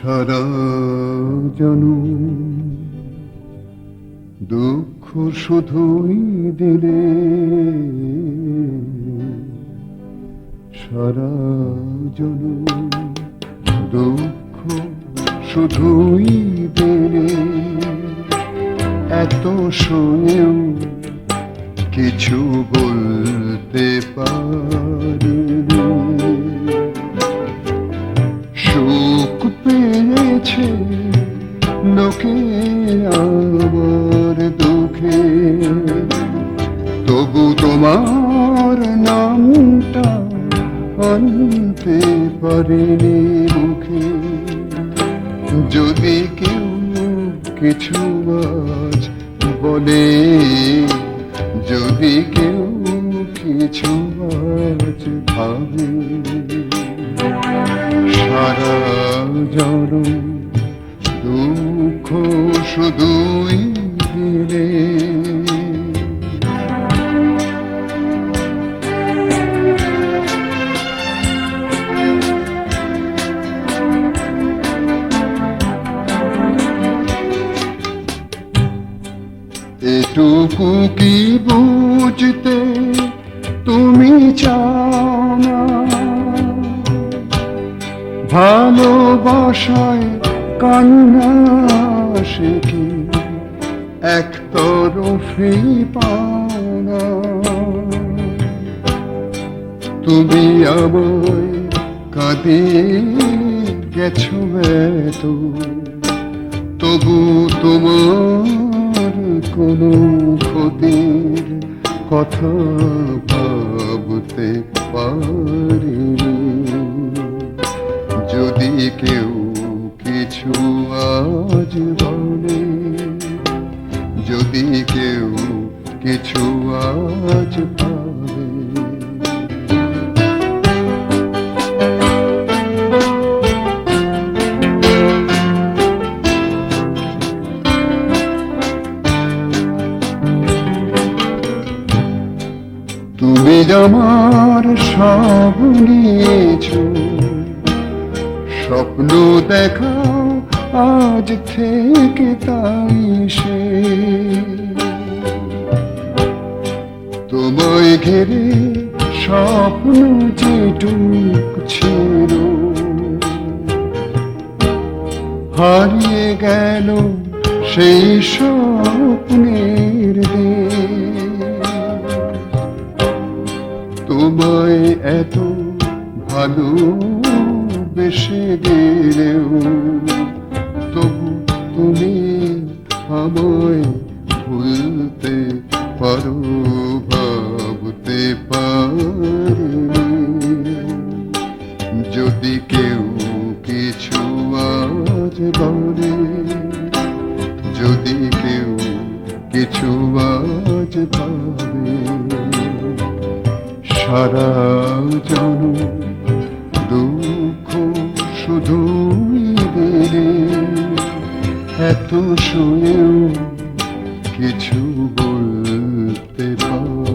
সারা জনম দুঃখ শুধুই দিলে সারা জনম দুঃখ শুধুই দিলে এত শুনেও কিছু বলতে পারিনি আনতে পারেনি মুখে। যদি কেউ কিছু আজ বলে, যদি কেউ কিছু আজ ভাবে, সারা জনম এটুকু কি বুঝতে তুমি চাও না ভালোবাসায় কান্না সে কি? এক তরফি পাওনা। তুমি আমায় কাঁদে গেছো এত, তবু তোমার কোনো ক্ষতির কথা ভাবতে পারি যদি কেউ কিছু আজ বলে যদি কেউ কিছু আজ আমার সব নিয়েছো। স্বপ্ন দেখাও আজ থেকে তাই সে। তোমায় ঘেরে স্বপ্ন যেটুক ছিল, হারিয়ে গেল সেই স্বপ্নের দেশ তোমায় এত ভালো বেশে গেলেও, তবু তুমি আমায় ভুলতে পারো, ভাবতে পারি যদি কেউ কিছু আজ বলে, যদি কেউ কিছু আজ সারা জানো দুঃখ শুধু বেড়ে এত শুনেও কিছু বলতে পার।